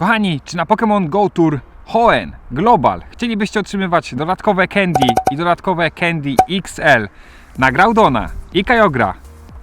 Kochani, czy na Pokémon Go Tour Hoenn Global chcielibyście otrzymywać dodatkowe candy i dodatkowe candy XL na Groudona i Kyogre?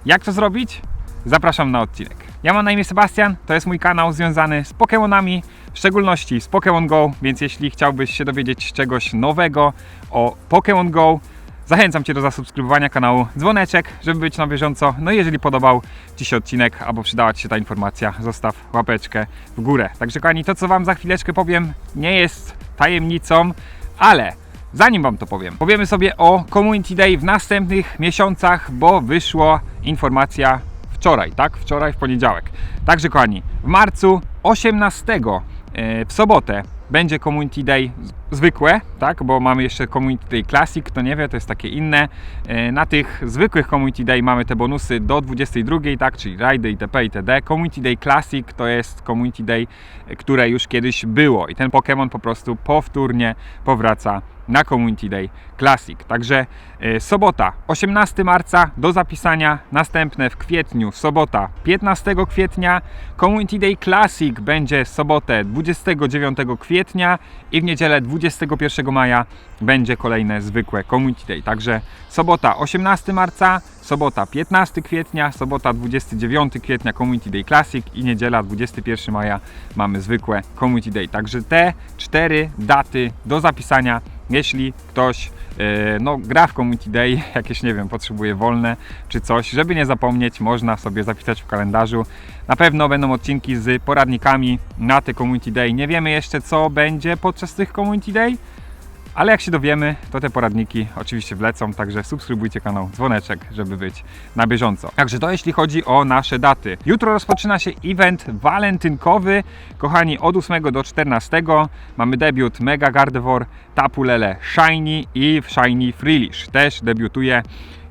Jak to zrobić? Zapraszam na odcinek. Ja mam na imię Sebastian, to jest mój kanał związany z Pokémonami, w szczególności z Pokémon Go, więc jeśli chciałbyś się dowiedzieć czegoś nowego o Pokémon Go, zachęcam Cię do zasubskrybowania kanału dzwoneczek, żeby być na bieżąco. No i jeżeli podobał Ci się odcinek albo przydała Ci się ta informacja, zostaw łapeczkę w górę. Także kochani, to co Wam za chwileczkę powiem nie jest tajemnicą, ale Zanim Wam to powiem, powiemy sobie o Community Day w następnych miesiącach, bo wyszła informacja wczoraj, tak? Wczoraj w poniedziałek. Także kochani, w marcu 18 e, w sobotę będzie Community Day zwykłe, tak? Bo mamy jeszcze Community Day Classic, kto nie wie, to jest takie inne. E, Na tych zwykłych Community Day mamy te bonusy do 22, tak? Czyli rajdy itp. itd. Community Day Classic to jest Community Day, które już kiedyś było i ten Pokémon po prostu powtórnie powraca na Community Day Classic. Także e, sobota 18 marca do zapisania, następne w kwietniu, sobota 15 kwietnia, Community Day Classic będzie sobotę 29 kwietnia i w niedzielę 21 maja będzie kolejne zwykłe Community Day. Także sobota 18 marca, sobota 15 kwietnia, sobota 29 kwietnia Community Day Classic i niedziela 21 maja mamy zwykłe Community Day. Także te cztery daty do zapisania jeśli ktoś e, no, gra w Community Day, jakieś nie wiem, potrzebuje wolne czy coś, żeby nie zapomnieć, można sobie zapisać w kalendarzu. Na pewno będą odcinki z poradnikami na te Community Day. Nie wiemy jeszcze co będzie podczas tych Community Day, ale jak się dowiemy, to te poradniki oczywiście wlecą, także subskrybujcie kanał dzwoneczek, żeby być na bieżąco. Także to jeśli chodzi o nasze daty. Jutro rozpoczyna się event walentynkowy. Kochani, od 8 do 14 mamy debiut Mega Gardevoir, Tapu Lele Shiny i Shiny Freelish też debiutuje.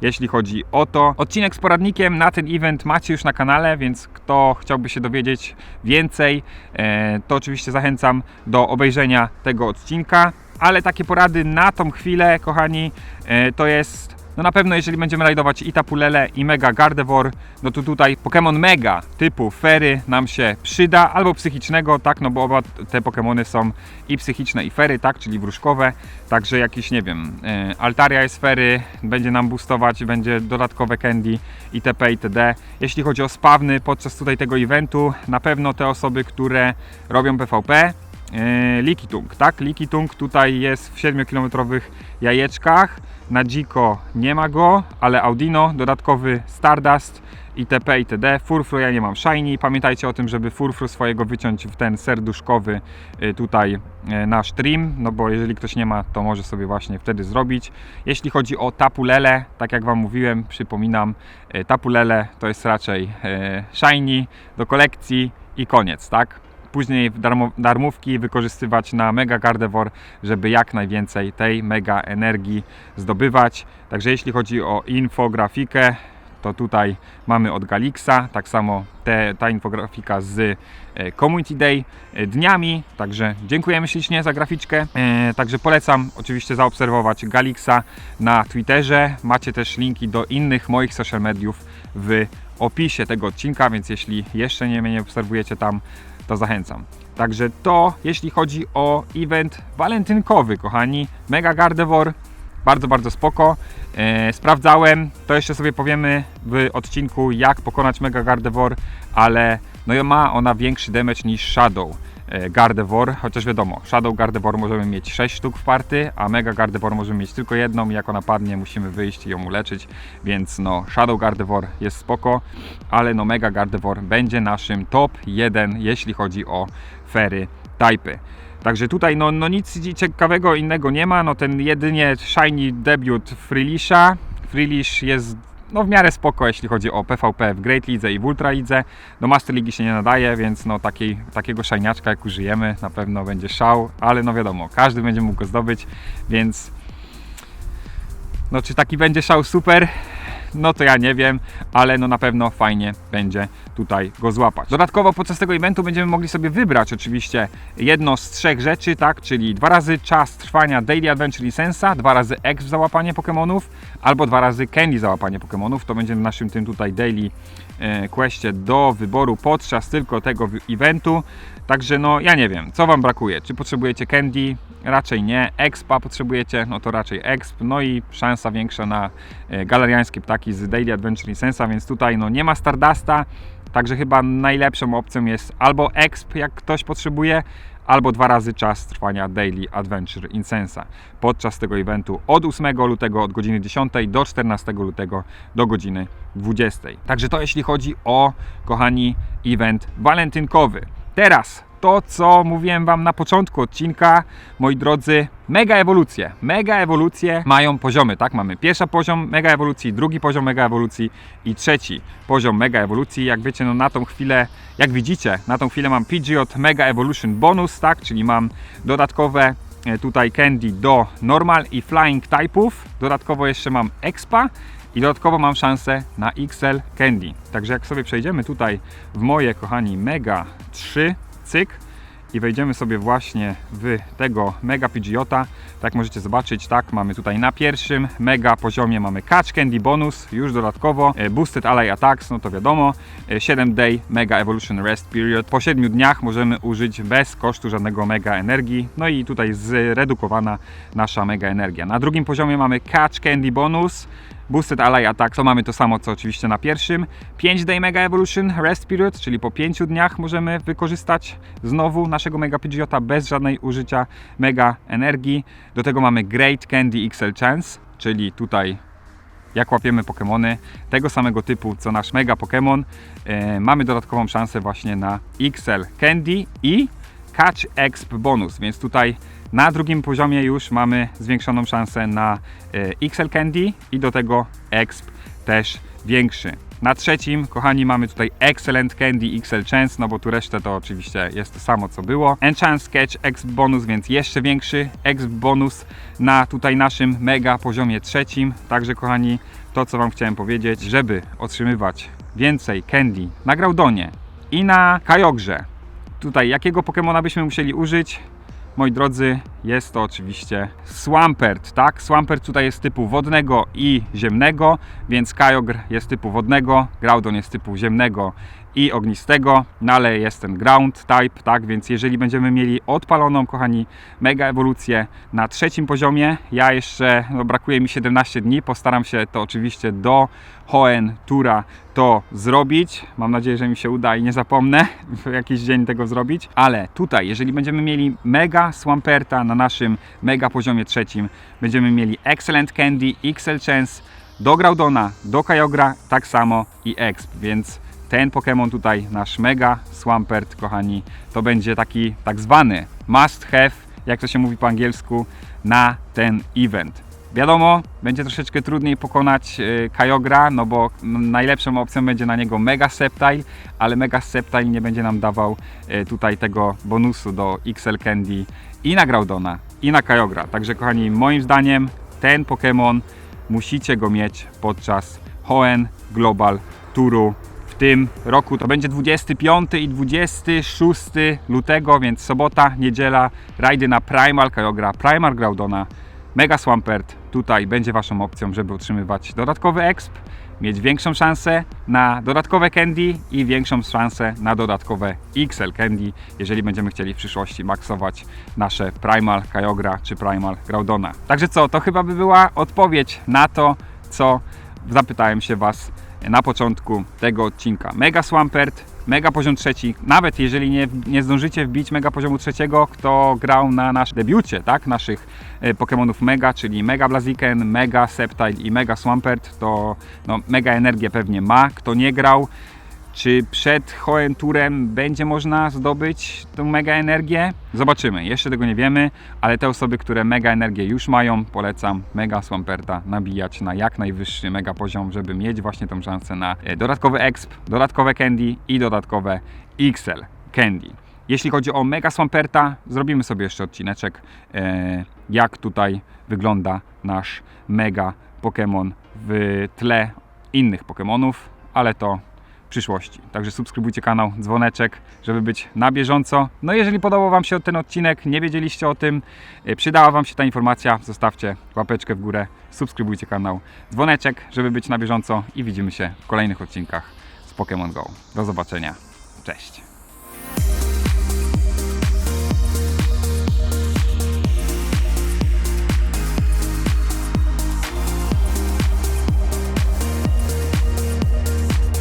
Jeśli chodzi o to, odcinek z poradnikiem na ten event macie już na kanale, więc kto chciałby się dowiedzieć więcej, e, to oczywiście zachęcam do obejrzenia tego odcinka ale takie porady na tą chwilę, kochani, e, to jest no na pewno jeżeli będziemy rajdować i Tapulele i Mega Gardevoir, no to tutaj Pokémon Mega typu Fery nam się przyda, albo psychicznego, tak, no bo oba te Pokémony są i psychiczne i Fery, tak, czyli wróżkowe, także jakiś, nie wiem, e, Altaria jest Fery, będzie nam boostować, będzie dodatkowe candy itp. itd. Jeśli chodzi o spawny podczas tutaj tego eventu, na pewno te osoby, które robią PvP, Likitung, tak? Likitung tutaj jest w 7-kilometrowych jajeczkach. Na dziko nie ma go, ale Audino, dodatkowy Stardust itp. itd. Furfru ja nie mam shiny. Pamiętajcie o tym, żeby furfru swojego wyciąć w ten serduszkowy y, tutaj y, nasz trim, no bo jeżeli ktoś nie ma, to może sobie właśnie wtedy zrobić. Jeśli chodzi o tapulele, tak jak Wam mówiłem, przypominam, y, tapulele to jest raczej shiny do kolekcji i koniec, tak? Później darmówki wykorzystywać na Mega Gardevoir, żeby jak najwięcej tej mega energii zdobywać. Także jeśli chodzi o infografikę, to tutaj mamy od Galixa, tak samo te, ta infografika z e, Community Day e, dniami, także dziękujemy ślicznie za graficzkę, e, także polecam oczywiście zaobserwować Galixa na Twitterze, macie też linki do innych moich social mediów w opisie tego odcinka, więc jeśli jeszcze nie mnie nie obserwujecie tam, to zachęcam. Także to jeśli chodzi o event walentynkowy, kochani. Mega Gardevoir, bardzo, bardzo spoko. E, sprawdzałem, to jeszcze sobie powiemy w odcinku jak pokonać Mega Gardevoir, ale no ma ona większy damage niż Shadow Gardevoir, chociaż wiadomo, Shadow Gardevoir możemy mieć 6 sztuk w party, a Mega Gardevoir możemy mieć tylko jedną i jak ona padnie musimy wyjść i ją uleczyć, więc no Shadow Gardevoir jest spoko, ale no Mega Gardevoir będzie naszym top 1 jeśli chodzi o fery typy. Także tutaj no, no nic ciekawego innego nie ma, no ten jedynie shiny debiut Freelisha. Freelish jest no w miarę spoko, jeśli chodzi o PvP w Great Lidze i w Ultra Lidze. Do Master Ligi się nie nadaje, więc no takiej, takiego szajniaczka jak użyjemy na pewno będzie szał, ale no wiadomo, każdy będzie mógł go zdobyć, więc no czy taki będzie szał super? No to ja nie wiem, ale no na pewno fajnie będzie tutaj go złapać. Dodatkowo podczas tego eventu będziemy mogli sobie wybrać oczywiście jedno z trzech rzeczy, tak, czyli dwa razy czas trwania Daily Adventure Licensa, dwa razy Exp za łapanie Pokemonów, albo dwa razy Candy za łapanie Pokemonów. To będzie w naszym tym tutaj Daily e, Questie do wyboru podczas tylko tego eventu. Także no ja nie wiem, co Wam brakuje. Czy potrzebujecie Candy? Raczej nie. Expa potrzebujecie? No to raczej Exp. No i szansa większa na e, galeriańskie ptaki z Daily Adventure Licensa, więc tutaj no nie ma Stardusta. Także chyba najlepszą opcją jest albo Exp, jak ktoś potrzebuje, albo dwa razy czas trwania Daily Adventure Incensa podczas tego eventu od 8 lutego od godziny 10 do 14 lutego do godziny 20. Także to jeśli chodzi o, kochani, event walentynkowy. Teraz to, co mówiłem Wam na początku odcinka, moi drodzy, mega ewolucje. Mega ewolucje mają poziomy, tak? Mamy pierwszy poziom mega ewolucji, drugi poziom mega ewolucji i trzeci poziom mega ewolucji. Jak wiecie, no na tą chwilę, jak widzicie, na tą chwilę mam Pidgeot Mega Evolution Bonus, tak? Czyli mam dodatkowe e, tutaj Candy do Normal i Flying typów. Dodatkowo jeszcze mam Expa i dodatkowo mam szansę na XL Candy. Także jak sobie przejdziemy tutaj w moje, kochani, Mega 3, cyk, i wejdziemy sobie właśnie w tego Mega Pidgeota, tak możecie zobaczyć, tak, mamy tutaj na pierwszym Mega poziomie mamy Catch Candy bonus, już dodatkowo, e, Boosted Ally Attacks, no to wiadomo, e, 7 Day Mega Evolution Rest Period, po 7 dniach możemy użyć bez kosztu żadnego Mega Energii, no i tutaj zredukowana nasza Mega Energia. Na drugim poziomie mamy Catch Candy bonus, Boosted Ally Attack to mamy to samo co oczywiście na pierwszym. 5 Day Mega Evolution Rest Period, czyli po 5 dniach możemy wykorzystać znowu naszego Mega Pidgeota bez żadnej użycia Mega Energii. Do tego mamy Great Candy XL Chance, czyli tutaj jak łapiemy Pokémony tego samego typu co nasz Mega Pokémon. E, mamy dodatkową szansę właśnie na XL Candy i Catch Exp bonus, więc tutaj na drugim poziomie już mamy zwiększoną szansę na e, XL Candy i do tego Exp też większy. Na trzecim, kochani, mamy tutaj Excellent Candy XL Chance, no bo tu resztę to oczywiście jest to samo co było. Enchant Catch Exp bonus, więc jeszcze większy Exp bonus na tutaj naszym mega poziomie trzecim. Także kochani, to co Wam chciałem powiedzieć, żeby otrzymywać więcej Candy na Graudonie i na Kajogrze, tutaj jakiego Pokemona byśmy musieli użyć? Moi drodzy, jest to oczywiście Swampert, tak? Swampert tutaj jest typu wodnego i ziemnego, więc Kyogre jest typu wodnego, Groudon jest typu ziemnego i ognistego, no ale jest ten ground type, tak? Więc jeżeli będziemy mieli odpaloną, kochani, mega ewolucję na trzecim poziomie, ja jeszcze, no brakuje mi 17 dni, postaram się to oczywiście do Hoenn Tura to zrobić. Mam nadzieję, że mi się uda i nie zapomnę w jakiś dzień tego zrobić. Ale tutaj, jeżeli będziemy mieli mega Swamperta na naszym mega poziomie trzecim, będziemy mieli Excellent Candy, XL Chance, do Groudona, do Kyogre, tak samo i Exp, więc ten Pokémon tutaj, nasz mega Swampert, kochani, to będzie taki tak zwany must have, jak to się mówi po angielsku, na ten event. Wiadomo, będzie troszeczkę trudniej pokonać e, Kyogre, no bo najlepszą opcją będzie na niego Mega Sceptile, ale Mega Sceptile nie będzie nam dawał e, tutaj tego bonusu do XL Candy i na Groudona, i na Kyogre. Także kochani, moim zdaniem ten Pokémon musicie go mieć podczas Hoenn Global Touru tym roku. To będzie 25 i 26 lutego, więc sobota, niedziela, rajdy na Primal Kyogre, Primal Groudona, Mega Swampert tutaj będzie Waszą opcją, żeby otrzymywać dodatkowy exp, mieć większą szansę na dodatkowe candy i większą szansę na dodatkowe XL candy, jeżeli będziemy chcieli w przyszłości maksować nasze Primal Kyogre czy Primal Groudona. Także co, to chyba by była odpowiedź na to, co zapytałem się Was na początku tego odcinka. Mega Swampert, mega poziom trzeci. Nawet jeżeli nie, nie zdążycie wbić mega poziomu trzeciego, kto grał na nasz debiucie, tak, naszych e, Pokémonów Mega, czyli Mega Blaziken, Mega Sceptile i Mega Swampert, to no, mega energię pewnie ma. Kto nie grał, czy przed Hoenn Tourem będzie można zdobyć tą mega energię? Zobaczymy, jeszcze tego nie wiemy, ale te osoby, które mega energię już mają, polecam mega Swamperta nabijać na jak najwyższy mega poziom, żeby mieć właśnie tą szansę na e, dodatkowy exp, dodatkowe candy i dodatkowe XL candy. Jeśli chodzi o Mega Swamperta, zrobimy sobie jeszcze odcineczek, e, jak tutaj wygląda nasz Mega Pokémon w tle innych Pokémonów, ale to przyszłości. Także subskrybujcie kanał, dzwoneczek, żeby być na bieżąco. No jeżeli podobał Wam się ten odcinek, nie wiedzieliście o tym, y, przydała Wam się ta informacja, zostawcie łapeczkę w górę, subskrybujcie kanał, dzwoneczek, żeby być na bieżąco i widzimy się w kolejnych odcinkach z Pokémon Go. Do zobaczenia. Cześć.